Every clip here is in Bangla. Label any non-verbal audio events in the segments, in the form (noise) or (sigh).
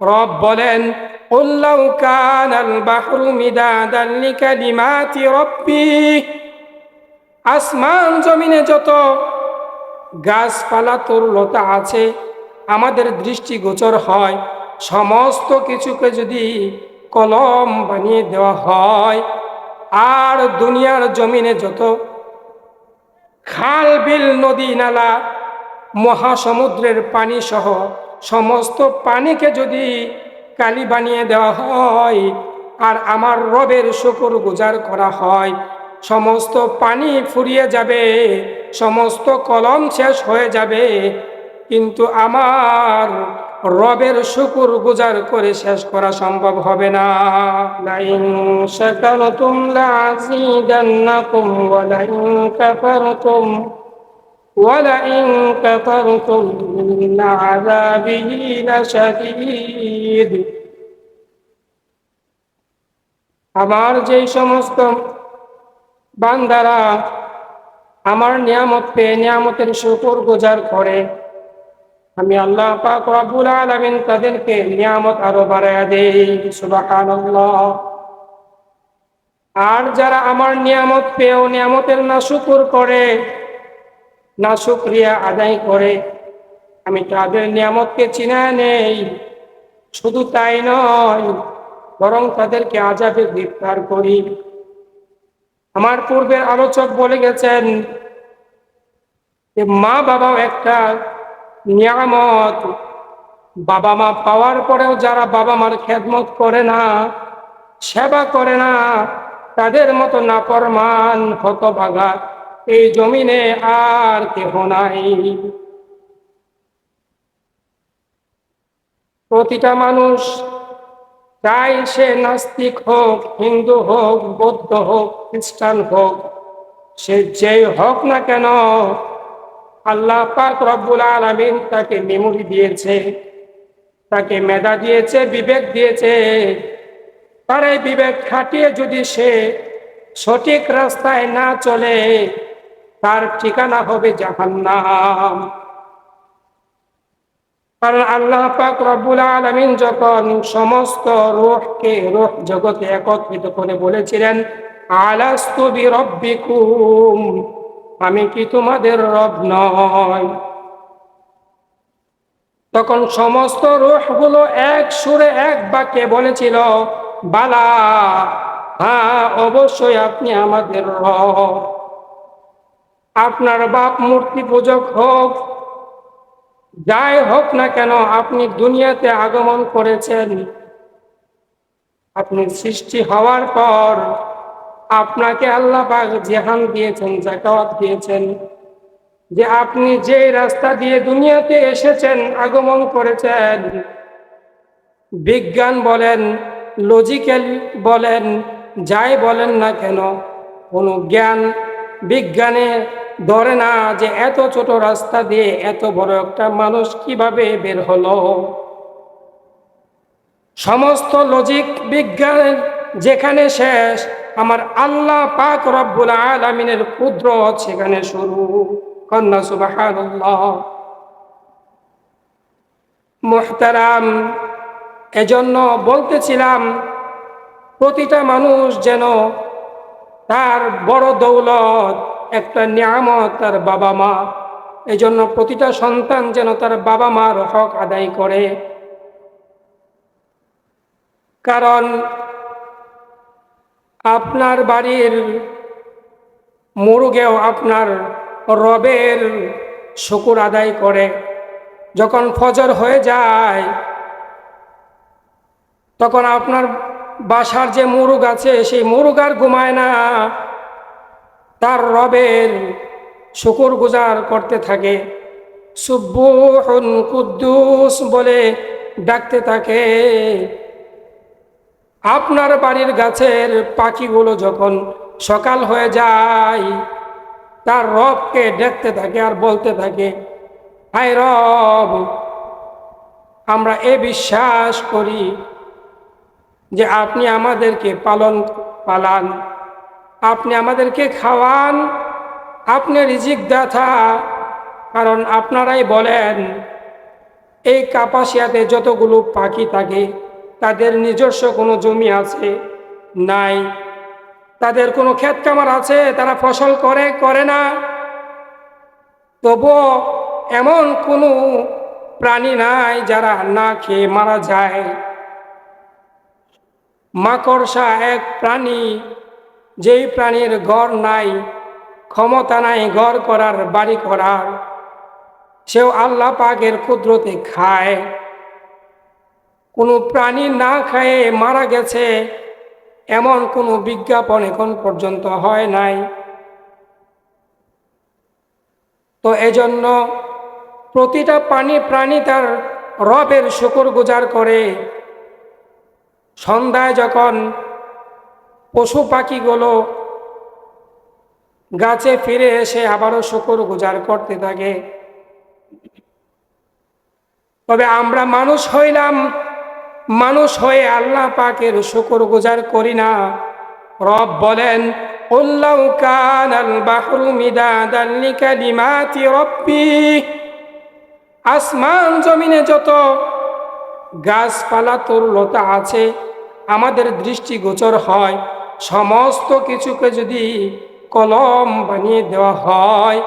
রব বলেন আসমান জমিনে যত গাছপালা, তরুলতা আছে, আমাদের দৃষ্টিগোচর হয়। সমস্ত কিছুকে যদি কলম বানিয়ে দেওয়া হয়, আর দুনিয়ার জমিনে যত খাল, বিল, নদী, নালা, মহাসমুদ্রের পানি সহ সমস্ত পানিকে যদি কালি বানিয়ে দেওয়া হয় আর আমার রবের শুকুর গুজার করা হয়, সমস্ত পানি ফুরিয়ে যাবে, সমস্ত কলম শেষ হয়ে যাবে, কিন্তু আমার রবের শুকুর গুজার করে শেষ করা সম্ভব হবে না। লাইন ولئن كفرتم إن عذابي لشديد আমার যেই সমস্ত বান্দারা আমার নিয়ামত পেয়ে নিয়ামতের শুকর গুজার করে আমি আল্লাহ পাক রব্বুল আলামিন তাদেরকে নিয়ামত আরো বাড়ায়া দেই সুবহানাল্লাহ আর যারা আমার নিয়ামত পেয়েও নিয়ামতের না শুকুর করে না শুক্রিয়া আদায় করে। আমি তাদের নিয়ামতকে চিনায় নেই। শুধু তাই নয়, বরং তাদেরকে আজাবে গ্রেফতার করি। আমার পূর্বের আলোচক বলে গেছেন মা বাবাও একটা নিয়ামত। বাবা মা পাওয়ার পরেও যারা বাবা মার খেদমত করে না, সেবা করে না, তাদের মতো না নাপরমান হতভাগা এই জমিনে আর কেহ নাই। প্রতিটা মানুষ চাই সে নাস্তিক হোক, হিন্দু হোক, বৌদ্ধ হোক, খ্রিস্টান হোক, সে যেই হোক না কেন, আল্লাহ পাক রব্বুল আলমিন তাকে মেমোরি দিয়েছে, তাকে মেধা দিয়েছে, বিবেক দিয়েছে। তার এই বিবেক খাটিয়ে যদি সে সঠিক রাস্তায় না চলে তার ঠিকানা হবে জাহান্নাম। কারণ আল্লাহ পাক রব্বুল আলমিন যখন সমস্ত রোহকে রোহ জগতে একত্রিত করে বলেছিলেন রব্বিকুম আমি কি তোমাদের রব নয় তখন সমস্ত রোহগুলো এক সুরে এক বাক্যে বলেছিল, বালা হ্যাঁ অবশ্যই আপনি আমাদের রব। আপনার বাপ মূর্তি পূজক হোক, যাই হোক না কেন, আপনি দুনিয়াতে আগমন করেছেন। আপনি সৃষ্টি হওয়ার পর আপনাকে আল্লাহ জেহান দিয়েছেন জাকাওয়াত দিয়েছেন। যে আপনি যে রাস্তা দিয়ে দুনিয়াতে এসেছেন, আগমন করেছেন, বিজ্ঞান বলেন লজিক্যাল বলেন, যাই বলেন না কেন, কোনো জ্ঞান বিজ্ঞানে ধরে না যে এত ছোট রাস্তা দিয়ে এত বড় একটা মানুষ কীভাবে বের হলো? সমস্ত লজিক বিজ্ঞান যেখানে শেষ, আমার আল্লাহ পাক রব্বুল আলমিনের ক্ষুদ্র সেখানে শুরু। কন্যা সুবাহ মোহতারাম, এজন্য বলতেছিলাম, প্রতিটা মানুষ যেন তার বড় দৌলত, একটা নিয়ামত তার বাবা মা। এই জন্য প্রতিটা সন্তান যেন তার বাবা মার হক আদায় করে। কারণ আপনার বাড়ির মুরুগেও আপনার রবের শুকুর আদায় করে। যখন ফজর হয়ে যায়, তখন আপনার বাসার যে মুরুগ আছে, সেই মুরুগ আর ঘুমায় না। তার রবের শুকুর গুজার করতে থাকে। কুদ্দুস বলে ডাকতে থাকে। আপনার বাড়ির গাছের পাখিগুলো যখন সকাল হয়ে যায়, তার রবকে দেখতে থাকে আর বলতে থাকে, হায় রব, আমরা এ বিশ্বাস করি যে আপনি আমাদেরকে পালন, পালান। আপনি আমাদেরকে খাওয়ান। আপনি রিজিক দাথা কারণ আপনারাই বলেন, এই কাপাসিয়াতে যতগুলো পাখি থাকে, তাদের নিজস্ব কোনো জমি আছে, নাই। তাদের কোনো ক্ষেত কামার আছে, তারা ফসল করে করে না। তবুও এমন কোনো প্রাণী নাই যারা না খেয়ে মারা যায়। মাকড়সা এক প্রাণী, যেই প্রাণীর ঘর নাই, ক্ষমতা নাই ঘর করার, বাড়ি করার, সেও আল্লাহ পাকের কুদরতে খায়। কোনো প্রাণী না খায়ে মারা গেছে, এমন কোনো বিজ্ঞাপন এখন পর্যন্ত হয় নাই। তো এজন্য প্রতিটা পানি প্রাণী তার রবের শুকর গুজার করে সন্ধ্যায় যখন পশু পাখিগুলো গাছে ফিরে এসে আবারও শুকর গুজার করতে থাকে, তবে আমরা মানুষ হইলাম, মানুষ হয়ে আল্লাহ পাকের শুকর গুজার করি না। রব বলেন আসমান জমিনে যত গাছপালা তোর তরুলতা আছে আমাদের দৃষ্টিগোচর হয়। সমস্ত কিছুকে যদি কলম বানিয়ে দেওয়া হয়,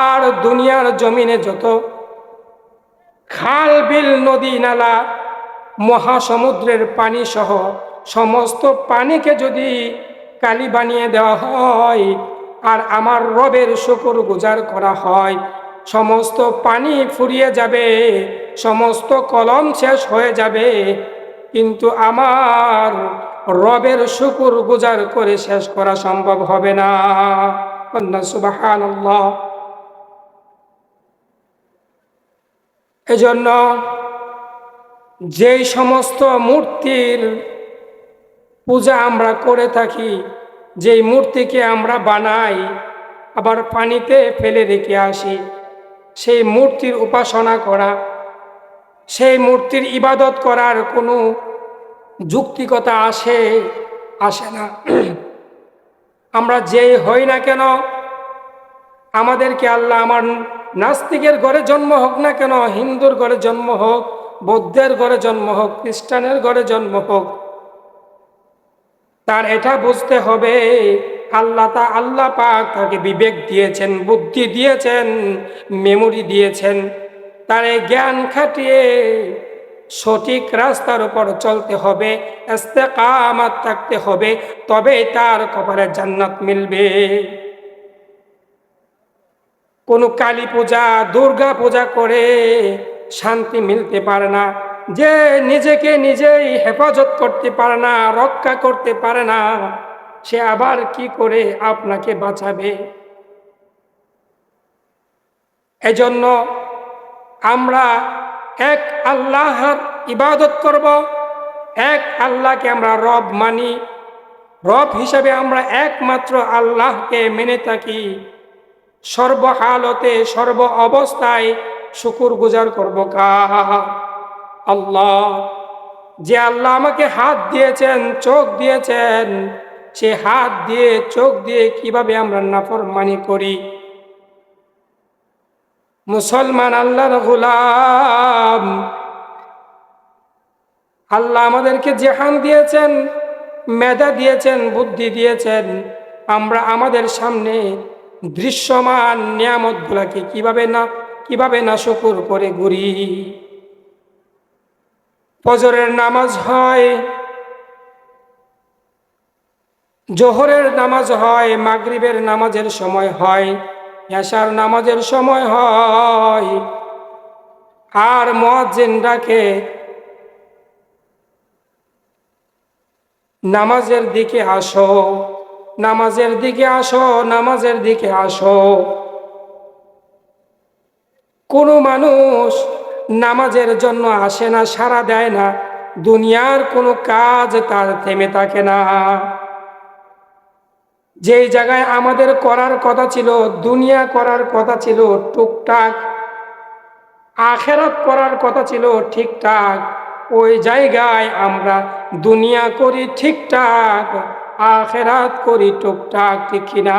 আর দুনিয়ার জমিনে যত খাল, বিল, নদী, নালা, মহাসমুদ্রের পানি সহ সমস্ত পানিকে যদি কালি বানিয়ে দেওয়া হয়, আর আমার রবের শুকুর গুজার করা হয়, সমস্ত পানি ফুরিয়ে যাবে, সমস্ত কলম শেষ হয়ে যাবে কিন্তু আমার রবের শুকুর গুজার করে শেষ করা সম্ভব হবে না। এজন্য যেই সমস্ত মূর্তির পূজা আমরা করে থাকি, যেই মূর্তিকে আমরা বানাই, আবার পানিতে ফেলে রেখে আসি, সেই মূর্তির উপাসনা করা সেই মূর্তির ইবাদত করার কোনো যুক্তিকতা আসে আসে না। (clears throat) আমরা যেই হই না কেন, আমাদেরকে আল্লাহ আমার নাস্তিকের ঘরে জন্ম হোক না কেন, হিন্দুর ঘরে জন্ম হোক, বৌদ্ধের ঘরে জন্ম হোক, খ্রিস্টানের ঘরে জন্ম হোক, তার এটা বুঝতে হবে, আল্লাহ তা আল্লাহ পাক তাকে বিবেক দিয়েছেন, বুদ্ধি দিয়েছেন, মেমোরি দিয়েছেন। তার জ্ঞান খাটিয়ে সঠিক রাস্তার উপর চলতে হবে কামাত থাকতে হবে তবে তার কপালে জান্নাত মিলবে। কোনো কালী পূজা, দুর্গা পূজা করে শান্তি মিলতে পারে না, যে নিজেকে নিজেই হেফাজত করতে পারে না, রক্ষা করতে পারে না, সে আবার কি করে আপনাকে বাঁচাবে? এজন্য আমরা এক আল্লাহর ইবাদত করব, এক আল্লাহকে আমরা রব মানি। রব হিসাবে আমরা একমাত্র আল্লাহকে মেনে থাকি। সর্বহালতে, সর্ব অবস্থায় শুকুর গুজার করব কা আল্লাহ, যে আল্লাহ আমাকে হাত দিয়েছেন, চোখ দিয়েছেন, সে হাত দিয়ে, চোখ দিয়ে কীভাবে আমরা নাফরমানি করি? মুসলমান আল্লাহর গোলাম। আল্লাহ আমাদেরকে জেহান দিয়েছেন, মেধা দিয়েছেন, বুদ্ধি দিয়েছেন। আমরা আমাদের সামনে দৃশ্যমান নিয়ামত নিয়ামতগুলাকে কীভাবে না কীভাবে না শুকুর করে ঘুরি। ফজরের নামাজ হয়, জোহরের নামাজ হয়, মাগরিবের নামাজের সময় হয়। এশার নামাজের সময় হয়। আর মহাজিন ডাকে নামাজের দিকে আসো, নামাজের দিকে আসো, নামাজের দিকে আসো। কোনো মানুষ নামাজের জন্য আসে না সারা দেয় না। দুনিয়ার কোনো কাজ তার থেমে থাকে না। যেই জায়গায় আমাদের করার কথা ছিল, দুনিয়া করার কথা ছিল, টুকটাক আখেরাত করার কথা ছিল, ঠিকঠাক। ওই জায়গায় আমরা দুনিয়া করি ঠিকঠাক, আখেরাত করি টুকটাক, ঠিক কিনা?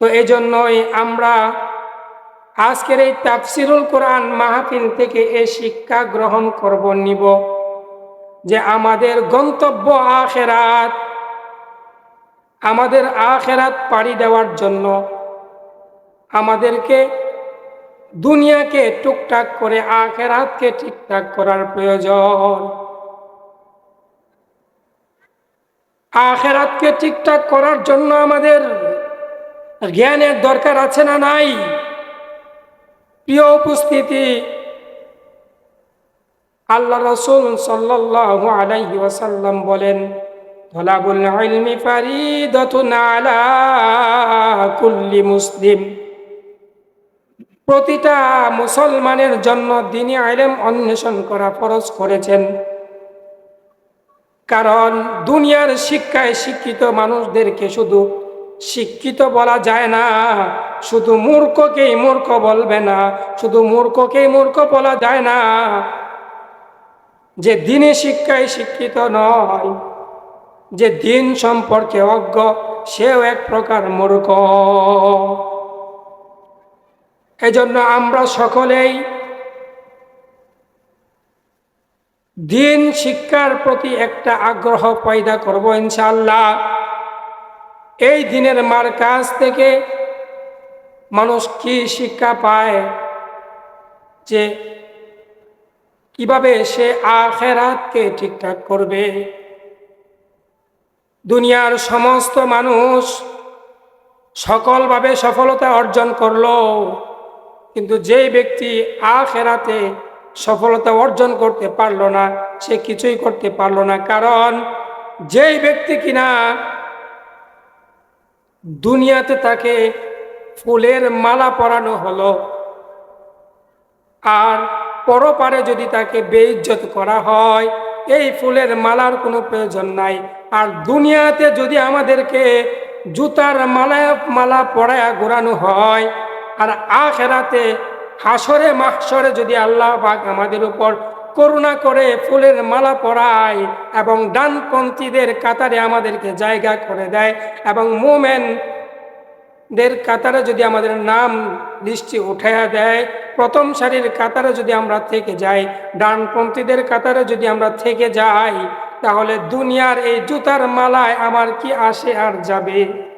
তো এই জন্যই আমরা আজকের এই তাফসিরুল কোরআন মাহফিল থেকে এই শিক্ষা গ্রহণ করব, নিব। যে আমাদের গন্তব্য আখেরাত, আমাদের আখেরাত পাড়ি দেওয়ার জন্য আমাদেরকে দুনিয়াকে টুকটাক করে আখেরাতকে ঠিকঠাক করার প্রয়োজন। আখেরাতকে ঠিকঠাক করার জন্য আমাদের জ্ঞানের দরকার আছে না নাই? প্রিয় উপস্থিতি আল্লাহ রসুল সাল্লাল্লাহু আলাইহি ওয়াসাল্লাম বলেন তলাবুল ইলমি আলা কুল্লি মুসলিম। প্রতিটা মুসলমানের জন্য দিনী আইলেম অন্বেষণ করা ফরজ করেছেন। কারণ দুনিয়ার শিক্ষায় শিক্ষিত মানুষদেরকে শুধু শিক্ষিত বলা যায় না, শুধু মূর্খকেই মূর্খ বলবে না, শুধু মূর্খকেই মূর্খ বলা যায় না। যে দিনে শিক্ষায় শিক্ষিত নয়, যে দিন সম্পর্কে অজ্ঞ, সেও এক প্রকার মূর্খ। এজন্য আমরা সকলেই দিন শিক্ষার প্রতি একটা আগ্রহ পয়দা করব ইনশাল্লাহ এই দিনের মার কাছ থেকে মানুষ কি শিক্ষা পায়? যে কীভাবে সে আখেরাতকে ঠিকঠাক করবে? দুনিয়ার সমস্ত মানুষ সকলভাবে সফলতা অর্জন করল, কিন্তু যেই ব্যক্তি আখেরাতে সফলতা অর্জন করতে পারল না, সে কিছুই করতে পারল না। কারণ যেই ব্যক্তি কিনা দুনিয়াতে তাকে ফুলের মালা পরানো হলো, আর পরপারে যদি তাকে বেইজ্জত করা হয়, এই ফুলের মালার কোনো প্রয়োজন নাই। আর দুনিয়াতে যদি আমাদেরকে জুতার মালা মালা পরায়া ঘোরানো হয়, আর আখেরাতে হাসরে মাহসরে যদি আল্লাহ পাক আমাদের উপর করুণা করে ফুলের মালা পরায় এবং ডানপন্থীদের কাতারে আমাদেরকে জায়গা করে দেয় এবং মোমেন দের কাতারে যদি আমাদের নাম দৃষ্টি উঠাইয়া দেয়, প্রথম সারির কাতারে যদি আমরা থেকে যাই, ডানপন্থীদের কাতারে যদি আমরা থেকে যাই, তাহলে দুনিয়ার এই জুতার মালায় আমার কি আসে আর যাবে?